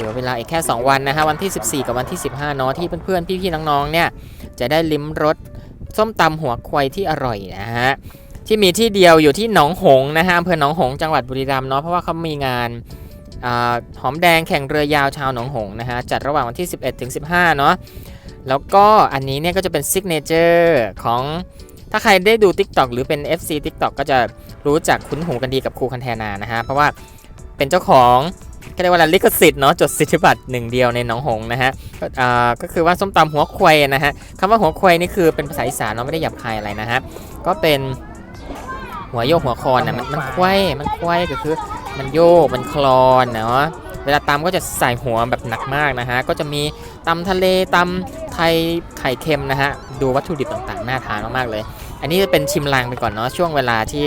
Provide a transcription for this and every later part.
เหลือเวลาอีกแค่ 2 วันนะฮะวันที่ 14 กับวันที่ 15เนาะที่เพื่อนๆ พี่ๆ น้องๆ เนี่ย จะได้ลิ้มรสส้มตำหัวควายที่อร่อยนะฮะที่มีที่เดียวอยู่ที่หนองหงนะฮะอำเภอหนองหงจังหวัดบุรีรัมย์เนาะเพราะว่าเขามีงานอหอมแดงแข่งเรือยาวชาวหนองหงนะฮะจัดระหว่างวันที่ 11ถึง15เนาะแล้วก็อันนี้เนี่ยก็จะเป็นซิกเนเจอร์ของถ้าใครได้ดู TikTok หรือเป็น FC TikTok ก็จะรู้จักคุ้นหูกันดีกับครูคันแทนานะฮะเพราะว่าเป็นเจ้าของ ก็เรียกว่าอะไรลิขสิทธิ์เนาะจดสิทธิบัตรหนึ่งเดียวในหนองหงส์นะฮะก็อ่าก็คือว่าส้มตำหัวควายนะฮะคำว่าหัวควายนี่คือเป็นภาษาอีสานเนาะไม่ได้หยาบคายอะไรนะฮะก็เป็นหัวโยกหัวคอนนะมันมันควายมันควายก็คือมันโยกมันคลอนเนาะเวลาตำก็จะใส่หัวแบบหนักมากนะฮะก็จะมีตำทะเลตำไทยไข่เค็มนะฮะดูวัตถุดิบต่างๆน่าทานมากๆเลย อันนี้จะเป็นชิมลางไปก่อนเนาะช่วงเวลาที่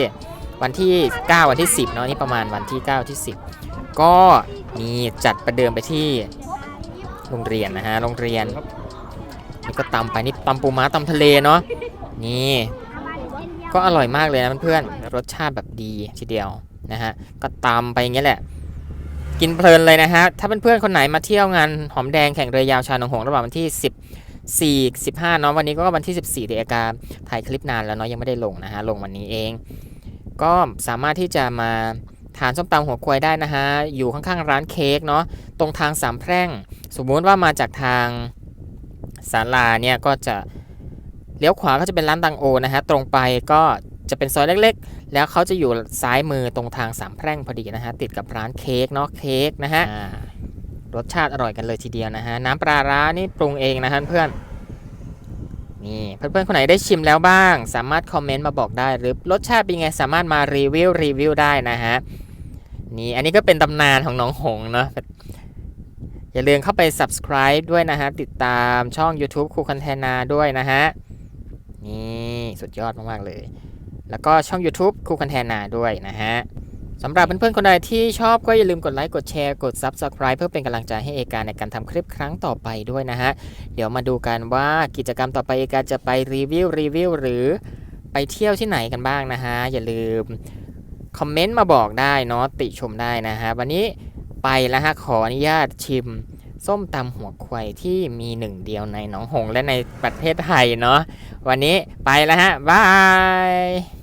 วันที่ 9 วันที่ 10เนาะนี่ประมาณวันที่9ที่ 10 ก็มีจัดประเดิมไปที่โรงเรียนนะฮะโรงเรียนนี่ก็ตำไปนี่ตำปูม้าตำทะเลเนาะนี่ก็อร่อยมากเลยนะเพื่อนๆรสชาติแบบดีทีเดียวนะฮะก็ตามไปอย่างเงี้ยแหละ กินเพลินเลยนะฮะถ้าเพื่อนๆคนไหนมาเที่ยวงานหอมแดงแข่งเรือยาวชาหนองหงระหว่างวันที่14 15เนาะวันนี้ก็วันที่ 14เดือนกาถ่ายคลิปนานแล้วเนาะยังไม่ได้ลงนะฮะลงวันนี้เอง ก็สามารถที่จะมาทานส้มตำหัวควายได้นะฮะ อยู่ข้างๆร้านเค้กเนาะ ตรงทางสามแพร่ง สมมุติว่ามาจากทางศาลาเนี่ยก็จะเลี้ยวขวาก็จะเป็นร้านตังโอนะฮะ ตรงไปก็จะเป็นซอยเล็กๆ แล้วเขาจะอยู่ซ้ายมือตรงทางสามแพร่งพอดีนะฮะ ติดกับร้านเค้กเนาะ เค้กนะฮะอ่ารสชาติอร่อยกันเลยทีเดียวนะฮะ น้ำปลาร้านี่ปรุงเองนะฮะเพื่อน นี่เพื่อนๆคนไหนได้ชิมแล้วบ้าง สามารถคอมเมนต์มาบอกได้ หรือรสชาติเป็นไงสามารถมารีวิวรีวิวได้นะฮะนี่อันนี้ก็เป็นตำนานของน้องหงเนาะอย่าลืมเข้าไป subscribe ด้วยนะฮะ ติดตามช่อง YouTube ครูคันแทนาด้วยนะฮะ นี่ สุดยอดมาก ๆ เลย แล้วก็ช่อง YouTube ครูคันแทนาด้วยนะฮะ สำหรับเพื่อนๆคนใดที่ชอบก็อย่าลืมกดไลค์กดแชร์กด Subscribe เพื่อเป็นกำลังใจให้เอกาในการทำคลิปครั้งต่อไปด้วยนะฮะ เดี๋ยวมาดูกันว่ากิจกรรมต่อไปเอกาจะไปรีวิวรีวิวหรือไปเที่ยวที่ไหนกันบ้างนะฮะ อย่าลืมคอมเมนต์มาบอกได้เนาะติชมได้นะฮะ วันนี้ไปแล้วฮะขออนุญาตชิม ส้มตำหัวควายที่มีหนึ่งเดียวในหนองหงส์และในประเทศไทยเนาะวันนี้ไปแล้วฮะบาย